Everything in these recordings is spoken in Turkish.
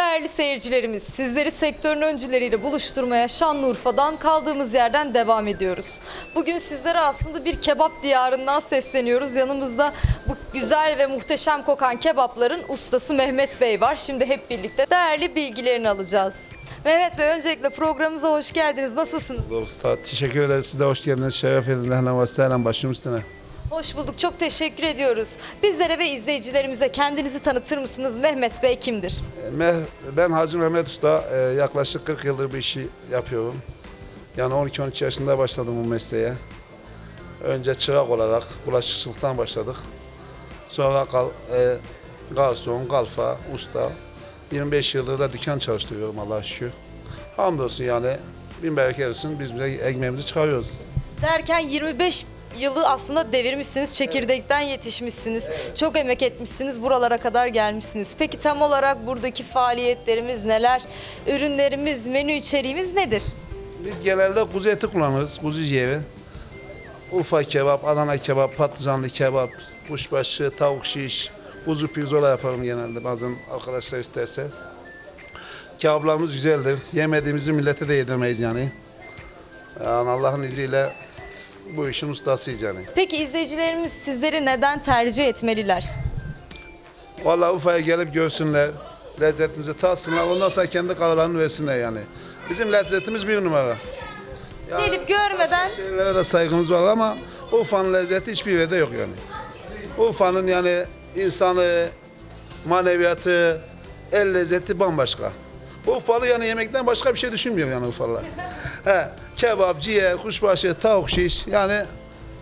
Değerli seyircilerimiz, sizleri sektörün öncüleriyle buluşturmaya Şanlıurfa'dan kaldığımız yerden devam ediyoruz. Bugün sizlere aslında bir kebap diyarından sesleniyoruz. Yanımızda bu güzel ve muhteşem kokan kebapların ustası Mehmet Bey var. Şimdi hep birlikte değerli bilgilerini alacağız. Mehmet Bey öncelikle programımıza hoş geldiniz. Nasılsınız? Teşekkür ederiz. Siz de hoş geldiniz. Şeref ediniz. Ehlen ve sehlen başım üstüne. Hoş bulduk. Çok teşekkür ediyoruz. Bizlere ve izleyicilerimize kendinizi tanıtır mısınız? Mehmet Bey kimdir? E, Ben Hacı Mehmet Usta. E, Yaklaşık 40 yıldır bir işi yapıyorum. Yani 12-13 yaşında başladım bu mesleğe. Önce çırak olarak bulaşıkçılıktan başladık. Sonra kal, e, garson, kalfa, usta. 25 yıldır da dükkan çalıştırıyorum Allah'a şükür. Hamdolsun yani bin bereket olsun biz bize ekmeğimizi çıkarıyoruz. Derken 25 yılı aslında devirmişsiniz, çekirdekten yetişmişsiniz. Çok emek etmişsiniz, buralara kadar gelmişsiniz. Peki tam olarak buradaki faaliyetlerimiz neler? Ürünlerimiz, menü içeriğimiz nedir? Biz genelde kuzu eti kullanırız, kuzu ciğeri. Urfa kebap, Adana kebap, patlıcanlı kebap, kuşbaşı, tavuk şiş, kuzu pirzola yaparım genelde bazen arkadaşlar isterse. Kebaplarımız güzeldir. Yemediğimizi millete de yedirmeyiz yani. Yani Allah'ın izniyle bu işin ustasıyız yani. Peki izleyicilerimiz sizleri neden tercih etmeliler? Vallahi Urfa'ya gelip görsünler, lezzetimizi tatsınlar, ondan sonra kendi kararlarını versinler yani. Bizim lezzetimiz bir numara. Yani Gelip görmeden başka Şehirlere de saygımız var ama Urfa'nın lezzeti hiçbir yerde yok yani. Urfa'nın yani insanı, maneviyatı, el lezzeti bambaşka. Urfalı yani yemekten başka bir şey düşünmüyor yani Urfalılar. He, kebap, ciğer, kuşbaşı, tavuk şiş yani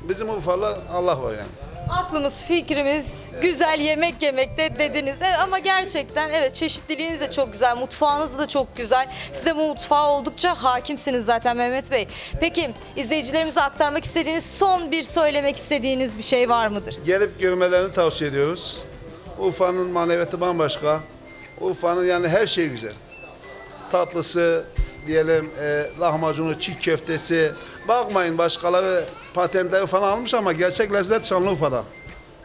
bizim Urfalı Allah var yani. aklımız, fikrimiz güzel yemek yemekte dediniz. Evet, ama gerçekten evet çeşitliliğiniz de çok güzel, mutfağınız da çok güzel. Siz de bu mutfağa oldukça hakimsiniz zaten Mehmet Bey. Peki izleyicilerimize aktarmak istediğiniz son bir söylemek istediğiniz bir şey var mıdır? Gelip görmelerini tavsiye ediyoruz. Urfa'nın maneviyatı bambaşka. Urfa'nın yani her şeyi güzel. Tatlısı, diyelim e, lahmacunu, çiğ köftesi. Bakmayın başkaları patentleri falan almış ama gerçek lezzet Şanlıurfa'da.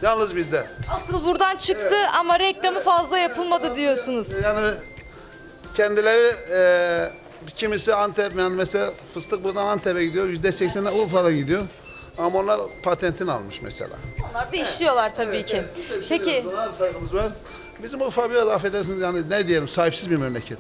Yalnız bizde. Asıl buradan çıktı ama reklamı fazla yapılmadı diyorsunuz. Yani kendileri e, kimisi Antep yani mesela fıstık buradan Antep'e gidiyor. Yüzde sekseni Urfa'dan gidiyor. Ama onlar patentini almış mesela. Onlar da işliyorlar tabii ki. Peki Buna saygımız var. Bizim Urfa biraz affedersiniz yani ne diyelim sahipsiz bir memleket.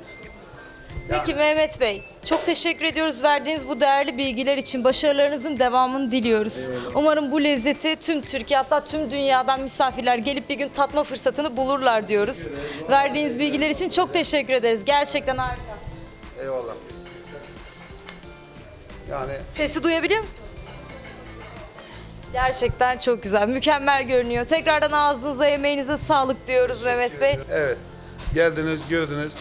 Peki Mehmet Bey, çok teşekkür ediyoruz verdiğiniz bu değerli bilgiler için. Başarılarınızın devamını diliyoruz. Umarım bu lezzeti tüm Türkiye hatta tüm dünyadan misafirler gelip bir gün tatma fırsatını bulurlar diyoruz. Verdiğiniz bilgiler için çok teşekkür ederiz. Gerçekten harika. Eyvallah. Yani Sesi duyabiliyor musunuz? Gerçekten çok güzel, mükemmel görünüyor. Tekrardan ağzınıza, emeğinize sağlık diyoruz Mehmet Bey. evet geldiniz gördünüz.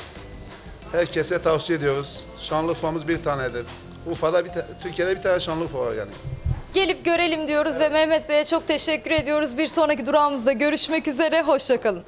Herkese tavsiye ediyoruz. Şanlıurfa'mız bir tanedir. Urfa'da bir Türkiye'de bir tane Şanlıurfa var yani. Gelip görelim diyoruz ve Mehmet Bey'e çok teşekkür ediyoruz. Bir sonraki durağımızda görüşmek üzere, hoşçakalın.